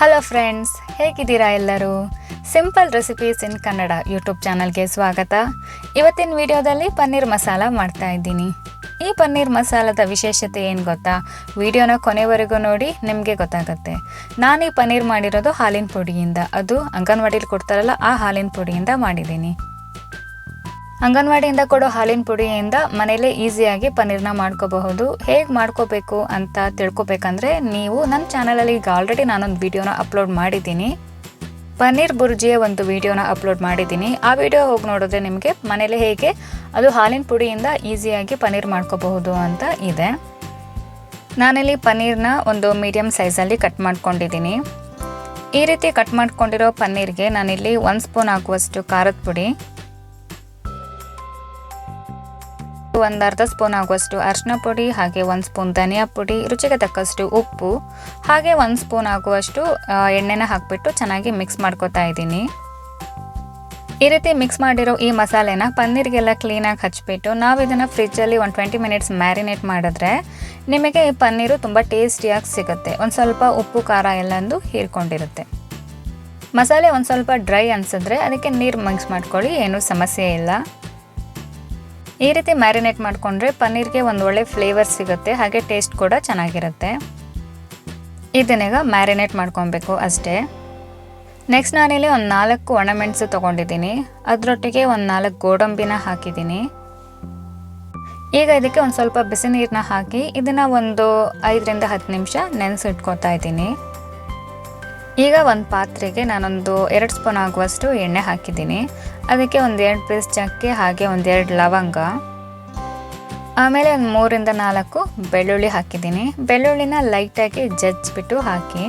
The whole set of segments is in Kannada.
ಹಲೋ ಫ್ರೆಂಡ್ಸ್ ಹೇಗಿದ್ದೀರಾ ಎಲ್ಲರೂ? Simple recipes in Kannada YouTube ಚಾನಲ್ಗೆ ಸ್ವಾಗತ. ಇವತ್ತಿನ ವಿಡಿಯೋದಲ್ಲಿ ಪನ್ನೀರ್ ಮಸಾಲ ಮಾಡ್ತಾ ಇದ್ದೀನಿ. ಈ ಪನ್ನೀರ್ ಮಸಾಲದ ವಿಶೇಷತೆ ಏನು ಗೊತ್ತಾ? ವಿಡಿಯೋನ ಕೊನೆವರೆಗೂ ನೋಡಿ, ನಿಮಗೆ ಗೊತ್ತಾಗುತ್ತೆ. ನಾನು ಈ ಪನ್ನೀರ್ ಮಾಡಿರೋದು ಹಾಲಿನ ಪುಡಿಯಿಂದ. ಅದು ಅಂಗನವಾಡಿಲಿ ಕೊಡ್ತಾರಲ್ಲ, ಆ ಹಾಲಿನ ಪುಡಿಯಿಂದ ಮಾಡಿದ್ದೀನಿ. ಅಂಗನವಾಡಿಯಿಂದ ಕೊಡೋ ಹಾಲಿನ ಪುಡಿಯಿಂದ ಮನೇಲೇ ಈಸಿಯಾಗಿ ಪನ್ನೀರ್ನ ಮಾಡ್ಕೋಬಹುದು. ಹೇಗೆ ಮಾಡ್ಕೋಬೇಕು ಅಂತ ತಿಳ್ಕೊಬೇಕಂದ್ರೆ ನೀವು ನನ್ನ ಚಾನಲಲ್ಲಿ ಈಗ ಆಲ್ರೆಡಿ ನಾನೊಂದು ವಿಡಿಯೋನ ಅಪ್ಲೋಡ್ ಮಾಡಿದ್ದೀನಿ. ಪನ್ನೀರ್ ಬುರ್ಜಿಯ ಒಂದು ವಿಡಿಯೋನ ಅಪ್ಲೋಡ್ ಮಾಡಿದ್ದೀನಿ. ಆ ವಿಡಿಯೋ ಹೋಗಿ ನೋಡಿದ್ರೆ ನಿಮಗೆ ಮನೇಲಿ ಹೇಗೆ ಅದು ಹಾಲಿನ ಪುಡಿಯಿಂದ ಈಸಿಯಾಗಿ ಪನ್ನೀರ್ ಮಾಡ್ಕೋಬಹುದು ಅಂತ ಇದೆ. ನಾನಿಲ್ಲಿ ಪನ್ನೀರ್ನ ಒಂದು ಮೀಡಿಯಮ್ ಸೈಜಲ್ಲಿ ಕಟ್ ಮಾಡ್ಕೊಂಡಿದ್ದೀನಿ. ಈ ರೀತಿ ಕಟ್ ಮಾಡ್ಕೊಂಡಿರೋ ಪನ್ನೀರ್ಗೆ ನಾನಿಲ್ಲಿ ಒಂದು ಸ್ಪೂನ್ ಹಾಕುವಷ್ಟು ಖಾರದ ಪುಡಿ ಒಂದು ಅರ್ಧ ಸ್ಪೂನ್ ಆಗುವಷ್ಟು ಅರಿಶಿನ ಪುಡಿ, ಹಾಗೆ ಒಂದು ಸ್ಪೂನ್ ಧನಿಯಾ ಪುಡಿ, ರುಚಿಗೆ ತಕ್ಕಷ್ಟು ಉಪ್ಪು, ಹಾಗೆ ಒಂದು ಸ್ಪೂನ್ ಆಗುವಷ್ಟು ಎಣ್ಣೆನ ಹಾಕಿಬಿಟ್ಟು ಚೆನ್ನಾಗಿ ಮಿಕ್ಸ್ ಮಾಡ್ಕೊತಾ ಇದ್ದೀನಿ. ಈ ರೀತಿ ಮಿಕ್ಸ್ ಮಾಡಿರೋ ಈ ಮಸಾಲೆನ ಪನ್ನೀರ್ಗೆಲ್ಲ ಕ್ಲೀನಾಗಿ ಹಚ್ಚಿಬಿಟ್ಟು ನಾವು ಇದನ್ನು ಫ್ರಿಜ್ಜಲ್ಲಿ ಒಂದು ಟ್ವೆಂಟಿ ಮಿನಿಟ್ಸ್ ಮ್ಯಾರಿನೇಟ್ ಮಾಡಿದ್ರೆ ನಿಮಗೆ ಈ ಪನ್ನೀರು ತುಂಬ ಟೇಸ್ಟಿಯಾಗಿ ಸಿಗುತ್ತೆ. ಒಂದು ಸ್ವಲ್ಪ ಉಪ್ಪು, ಖಾರ ಎಲ್ಲಂದು ಹೀರ್ಕೊಂಡಿರುತ್ತೆ. ಮಸಾಲೆ ಒಂದು ಸ್ವಲ್ಪ ಡ್ರೈ ಅನಿಸಿದ್ರೆ ಅದಕ್ಕೆ ನೀರು ಮಿಕ್ಸ್ ಮಾಡ್ಕೊಳ್ಳಿ, ಏನೂ ಸಮಸ್ಯೆ ಇಲ್ಲ. ಈ ರೀತಿ ಮ್ಯಾರಿನೇಟ್ ಮಾಡಿಕೊಂಡ್ರೆ ಪನ್ನೀರ್ಗೆ ಒಂದು ಒಳ್ಳೆ ಫ್ಲೇವರ್ ಸಿಗುತ್ತೆ, ಹಾಗೆ ಟೇಸ್ಟ್ ಕೂಡ ಚೆನ್ನಾಗಿರುತ್ತೆ. ಇದನ್ನೀಗ ಮ್ಯಾರಿನೇಟ್ ಮಾಡ್ಕೊಬೇಕು ಅಷ್ಟೇ. ನೆಕ್ಸ್ಟ್ ನಾನಿಲ್ಲಿ ಒಂದು ನಾಲ್ಕು ಒಣಮೆಣಸು ತೊಗೊಂಡಿದ್ದೀನಿ. ಅದರೊಟ್ಟಿಗೆ ಒಂದು ನಾಲ್ಕು ಗೋಡಂಬಿನ ಹಾಕಿದ್ದೀನಿ. ಈಗ ಇದಕ್ಕೆ ಒಂದು ಸ್ವಲ್ಪ ಬಿಸಿ ನೀರನ್ನ ಹಾಕಿ ಇದನ್ನು ಒಂದು ಐದರಿಂದ ಹತ್ತು ನಿಮಿಷ ನೆನೆಸಿಟ್ಕೊತಾ ಇದ್ದೀನಿ. ಈಗ ಒಂದು ಪಾತ್ರೆಗೆ ನಾನೊಂದು ಎರಡು ಸ್ಪೂನ್ ಆಗುವಷ್ಟು ಎಣ್ಣೆ ಹಾಕಿದ್ದೀನಿ. ಅದಕ್ಕೆ ಒಂದು ಎರಡು ಪೀಸ್ ಚಕ್ಕೆ, ಹಾಗೆ ಒಂದೆರಡು ಲವಂಗ. ಆಮೇಲೆ ಒಂದು ಮೂರಿಂದ ನಾಲ್ಕು ಬೆಳ್ಳುಳ್ಳಿ ಹಾಕಿದ್ದೀನಿ. ಬೆಳ್ಳುಳ್ಳಿನ ಲೈಟಾಗಿ ಜಜ್ಜಿಬಿಟ್ಟು ಹಾಕಿ.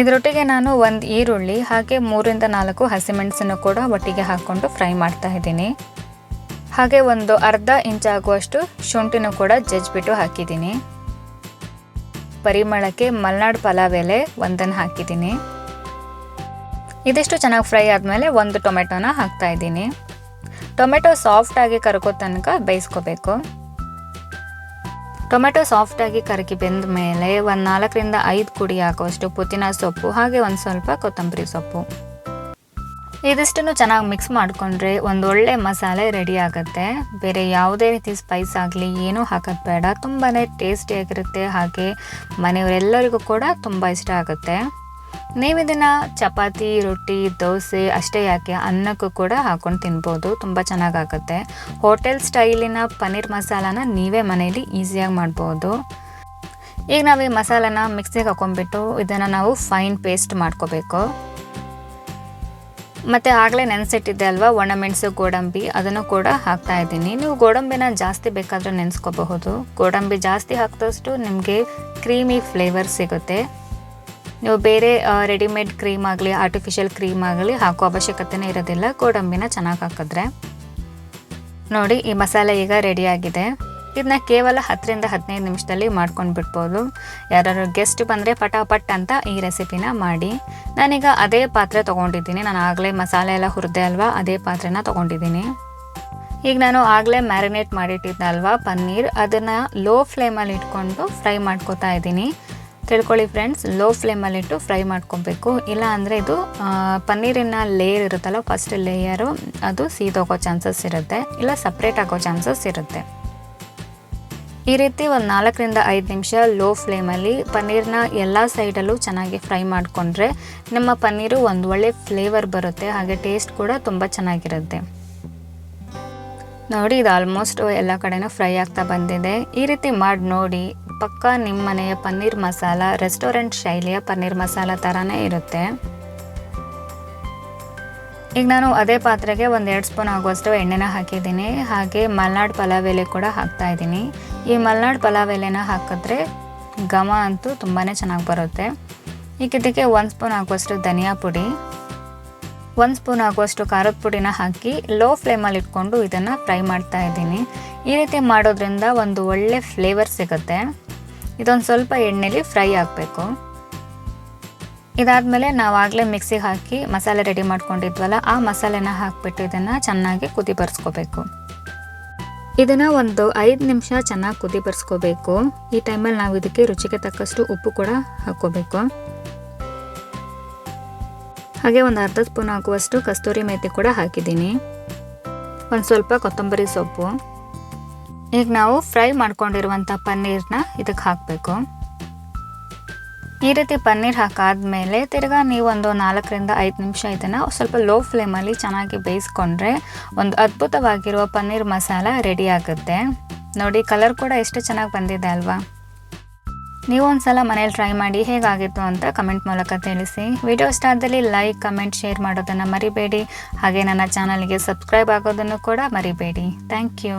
ಇದರೊಟ್ಟಿಗೆ ನಾನು ಒಂದು ಈರುಳ್ಳಿ, ಹಾಗೆ ಮೂರಿಂದ ನಾಲ್ಕು ಹಸಿಮೆಣಸನ್ನು ಕೂಡ ಒಟ್ಟಿಗೆ ಹಾಕ್ಕೊಂಡು ಫ್ರೈ ಮಾಡ್ತಾ ಇದ್ದೀನಿ. ಹಾಗೆ ಒಂದು ಅರ್ಧ ಇಂಚ್ ಆಗುವಷ್ಟು ಶುಂಠಿನೂ ಕೂಡ ಜಜ್ಜಿಬಿಟ್ಟು ಹಾಕಿದ್ದೀನಿ. ಪರಿಮಳಕ್ಕೆ ಮಲ್ನಾಡು ಪಲಾವ್ ಎಲೆ ಒಂದನ್ನು ಹಾಕಿದ್ದೀನಿ. ಇದಿಷ್ಟು ಚೆನ್ನಾಗಿ ಫ್ರೈ ಆದಮೇಲೆ ಒಂದು ಟೊಮೆಟೊನ ಹಾಕ್ತಾ ಇದ್ದೀನಿ. ಟೊಮೆಟೊ ಸಾಫ್ಟಾಗಿ ಕರಗೋ ತನಕ ಬೇಯಿಸ್ಕೋಬೇಕು. ಟೊಮೆಟೊ ಸಾಫ್ಟಾಗಿ ಕರಗಿ ಬೆಂದ ಮೇಲೆ ಒಂದು ನಾಲ್ಕರಿಂದ ಐದು ಕುಡಿ ಹಾಕೋಷ್ಟು ಪುದೀನ ಸೊಪ್ಪು ಹಾಗೆ ಒಂದು ಸ್ವಲ್ಪ ಕೊತ್ತಂಬರಿ ಸೊಪ್ಪು. ಇದಿಷ್ಟನ್ನು ಚೆನ್ನಾಗಿ ಮಿಕ್ಸ್ ಮಾಡಿಕೊಂಡ್ರೆ ಒಂದು ಒಳ್ಳೆ ಮಸಾಲೆ ರೆಡಿ ಆಗುತ್ತೆ. ಬೇರೆ ಯಾವುದೇ ರೀತಿ ಸ್ಪೈಸ್ ಆಗಲಿ ಏನೂ ಹಾಕೋದು ಬೇಡ. ತುಂಬಾ ಟೇಸ್ಟಿಯಾಗಿರುತ್ತೆ ಹಾಗೆ ಮನೆಯವರೆಲ್ಲರಿಗೂ ಕೂಡ ತುಂಬ ಇಷ್ಟ ಆಗುತ್ತೆ. ನೀವು ಇದನ್ನು ಚಪಾತಿ, ರೊಟ್ಟಿ, ದೋಸೆ ಅಷ್ಟೇ ಯಾಕೆ ಅನ್ನಕ್ಕೂ ಕೂಡ ಹಾಕೊಂಡು ತಿನ್ಬೋದು. ತುಂಬ ಚೆನ್ನಾಗಾಗುತ್ತೆ. ಹೋಟೆಲ್ ಸ್ಟೈಲಿನ ಪನ್ನೀರ್ ಮಸಾಲಾನ ನೀವೇ ಮನೇಲಿ ಈಸಿಯಾಗಿ ಮಾಡ್ಬೋದು. ಈಗ ನಾವು ಈ ಮಸಾಲಾನ ಮಿಕ್ಸಿಗೆ ಹಾಕೊಂಡ್ಬಿಟ್ಟು ಇದನ್ನು ನಾವು ಫೈನ್ ಪೇಸ್ಟ್ ಮಾಡ್ಕೋಬೇಕು. ಮತ್ತು ಆಗಲೇ ನೆನೆಸಿಟ್ಟಿದ್ದೆ ಅಲ್ವಾ ಒಣಮೆಣಸು ಗೋಡಂಬಿ ಅದನ್ನು ಕೂಡ ಹಾಕ್ತಾ ಇದ್ದೀನಿ. ನೀವು ಗೋಡಂಬಿನ ಜಾಸ್ತಿ ಬೇಕಾದರೆ ನೆನೆಸ್ಕೋಬಹುದು. ಗೋಡಂಬಿ ಜಾಸ್ತಿ ಹಾಕಿದಷ್ಟು ನಿಮಗೆ ಕ್ರೀಮಿ ಫ್ಲೇವರ್ ಸಿಗುತ್ತೆ. ನೀವು ಬೇರೆ ರೆಡಿಮೇಡ್ ಕ್ರೀಮ್ ಆಗಲಿ ಆರ್ಟಿಫಿಷಿಯಲ್ ಕ್ರೀಮ್ ಆಗಲಿ ಹಾಕೋ ಅವಶ್ಯಕತೆನೇ ಇರೋದಿಲ್ಲ. ಗೋಡಂಬಿನ ಚೆನ್ನಾಗಿ ಹಾಕಿದ್ರೆ. ನೋಡಿ, ಈ ಮಸಾಲೆ ಈಗ ರೆಡಿಯಾಗಿದೆ ಇದನ್ನ ಕೇವಲ ಹತ್ತರಿಂದ ಹದಿನೈದು ನಿಮಿಷದಲ್ಲಿ ಮಾಡ್ಕೊಂಡು ಬಿಡ್ಬೋದು. ಯಾರು ಗೆಸ್ಟ್ ಬಂದರೆ ಪಟಾಪಟ್ ಅಂತ ಈ ರೆಸಿಪಿನ ಮಾಡಿ. ನಾನೀಗ ಅದೇ ಪಾತ್ರೆ ತೊಗೊಂಡಿದ್ದೀನಿ. ನಾನು ಆಗಲೇ ಮಸಾಲೆ ಎಲ್ಲ ಹುರಿದೆ ಅಲ್ವಾ? ಅದೇ ಪಾತ್ರೆನ ತೊಗೊಂಡಿದ್ದೀನಿ. ಈಗ ನಾನು ಆಗಲೇ ಮ್ಯಾರಿನೇಟ್ ಮಾಡಿಟ್ಟಿದ್ನಲ್ವಾ ಪನ್ನೀರ್. ಅದನ್ನು ಲೋ ಫ್ಲೇಮಲ್ಲಿ ಇಟ್ಕೊಂಡು ಫ್ರೈ ಮಾಡ್ಕೋತಾ ಇದ್ದೀನಿ. ತಿಳ್ಕೊಳ್ಳಿ ಫ್ರೆಂಡ್ಸ್ ಲೋ ಫ್ಲೇಮಲ್ಲಿಟ್ಟು ಫ್ರೈ ಮಾಡ್ಕೊಬೇಕು. ಇಲ್ಲ ಅಂದರೆ ಇದು ಪನ್ನೀರಿನ ಲೇಯರ್ ಇರುತ್ತಲ್ಲ ಫಸ್ಟ್ ಲೇಯರು ಅದು ಸೀದೋಗೋ ಚಾನ್ಸಸ್ ಇರುತ್ತೆ. ಇಲ್ಲ ಸಪ್ರೇಟ್ ಆಗೋ ಚಾನ್ಸಸ್ ಇರುತ್ತೆ. ಈ ರೀತಿ ಒಂದು ನಾಲ್ಕರಿಂದ ಐದು ನಿಮಿಷ ಲೋ ಫ್ಲೇಮಲ್ಲಿ ಪನ್ನೀರ್ನ ಎಲ್ಲ ಸೈಡಲ್ಲೂ ಚೆನ್ನಾಗಿ ಫ್ರೈ ಮಾಡಿಕೊಂಡ್ರೆ ನಿಮ್ಮ ಪನ್ನೀರು ಒಂದು ಒಳ್ಳೆ ಫ್ಲೇವರ್ ಬರುತ್ತೆ, ಹಾಗೆ ಟೇಸ್ಟ್ ಕೂಡ ತುಂಬ ಚೆನ್ನಾಗಿರುತ್ತೆ. ನೋಡಿ, ಇದು ಆಲ್ಮೋಸ್ಟ್ ಎಲ್ಲ ಕಡೆನೂ ಫ್ರೈ ಆಗ್ತಾ ಬಂದಿದೆ. ಈ ರೀತಿ ಮಾಡಿ ನೋಡಿ. ಪಕ್ಕ ನಿಮ್ಮ ಮನೆಯ ಪನ್ನೀರ್ ಮಸಾಲ, ರೆಸ್ಟೋರೆಂಟ್ ಶೈಲಿಯ ಪನ್ನೀರ್ ಮಸಾಲ ಥರನೇ ಇರುತ್ತೆ. ಈಗ ನಾನು ಅದೇ ಪಾತ್ರೆಗೆ ಒಂದು ಎರಡು ಸ್ಪೂನ್ ಆಗುವಷ್ಟು ಎಣ್ಣೆನ ಹಾಕಿದ್ದೀನಿ. ಹಾಗೆ ಮಲ್ನಾಡ್ ಪಲಾವ್ ಎಲೆ ಕೂಡ ಹಾಕ್ತಾ ಇದ್ದೀನಿ. ಈ ಮಲ್ನಾಡ್ ಪಲಾವ್ ಎಲೆನ ಹಾಕಿದ್ರೆ ಘಮ ಅಂತೂ ತುಂಬಾ ಚೆನ್ನಾಗಿ ಬರುತ್ತೆ. ಈಗ ಇದಕ್ಕೆ ಒಂದು ಸ್ಪೂನ್ ಆಗುವಷ್ಟು ಧನಿಯಾ ಪುಡಿ, ಒಂದು ಸ್ಪೂನ್ ಆಗುವಷ್ಟು ಖಾರದ ಪುಡಿನ ಹಾಕಿ ಲೋ ಫ್ಲೇಮಲ್ಲಿ ಇಟ್ಕೊಂಡು ಇದನ್ನು ಫ್ರೈ ಮಾಡ್ತಾ ಇದ್ದೀನಿ. ಈ ರೀತಿ ಮಾಡೋದ್ರಿಂದ ಒಂದು ಒಳ್ಳೆ ಫ್ಲೇವರ್ ಸಿಗುತ್ತೆ. ಇದೊಂದು ಸ್ವಲ್ಪ ಎಣ್ಣೆಲಿ ಫ್ರೈ ಆಗಬೇಕು. ಇದಾದಮೇಲೆ ನಾವು ಆಗಲೇ ಮಿಕ್ಸಿಗೆ ಹಾಕಿ ಮಸಾಲೆ ರೆಡಿ ಮಾಡ್ಕೊಂಡಿದ್ವಲ್ಲ, ಆ ಮಸಾಲೆನ ಹಾಕಿಬಿಟ್ಟು ಇದನ್ನು ಚೆನ್ನಾಗಿ ಕುದಿ ಬರ್ಸ್ಕೋಬೇಕು ಇದನ್ನು ಒಂದು ಐದು ನಿಮಿಷ ಚೆನ್ನಾಗಿ ಕುದಿ ಬರ್ಸ್ಕೋಬೇಕು ಈ ಟೈಮಲ್ಲಿ ನಾವು ಇದಕ್ಕೆ ರುಚಿಗೆ ತಕ್ಕಷ್ಟು ಉಪ್ಪು ಕೂಡ ಹಾಕ್ಕೋಬೇಕು. ಹಾಗೆ ಒಂದು ಅರ್ಧ ಸ್ಪೂನ್ ಹಾಕುವಷ್ಟು ಕಸ್ತೂರಿ ಮೇಥಿ ಕೂಡ ಹಾಕಿದ್ದೀನಿ. ಒಂದು ಸ್ವಲ್ಪ ಕೊತ್ತಂಬರಿ ಸೊಪ್ಪು. ಈಗ ನಾವು ಫ್ರೈ ಮಾಡ್ಕೊಂಡಿರುವಂಥ ಪನ್ನೀರ್ನ ಇದಕ್ಕೆ ಹಾಕಬೇಕು. ಈ ರೀತಿ ಪನ್ನೀರ್ ಹಾಕಾದ್ಮೇಲೆ ತಿರ್ಗಾ ನೀವು ಒಂದು ನಾಲ್ಕರಿಂದ ಐದು ನಿಮಿಷ ಇದನ್ನು ಸ್ವಲ್ಪ ಲೋ ಫ್ಲೇಮಲ್ಲಿ ಚೆನ್ನಾಗಿ ಬೇಯಿಸ್ಕೊಂಡ್ರೆ ಒಂದು ಅದ್ಭುತವಾಗಿರುವ ಪನ್ನೀರ್ ಮಸಾಲ ರೆಡಿ ಆಗುತ್ತೆ. ನೋಡಿ, ಕಲರ್ ಕೂಡ ಎಷ್ಟು ಚೆನ್ನಾಗಿ ಬಂದಿದೆ ಅಲ್ವಾ? ನೀವು ಒಂದ್ಸಲ ಮನೇಲಿ ಟ್ರೈ ಮಾಡಿ ಹೇಗಾಗಿತ್ತು ಅಂತ ಕಮೆಂಟ್ ಮೂಲಕ ತಿಳಿಸಿ. ವಿಡಿಯೋ ಇಷ್ಟ ಆದಲ್ಲಿ ಲೈಕ್, ಕಮೆಂಟ್, ಶೇರ್ ಮಾಡೋದನ್ನು ಮರಿಬೇಡಿ. ಹಾಗೆ ನನ್ನ ಚಾನಲ್ಗೆ ಸಬ್ಸ್ಕ್ರೈಬ್ ಆಗೋದನ್ನು ಕೂಡ ಮರಿಬೇಡಿ. Thank you.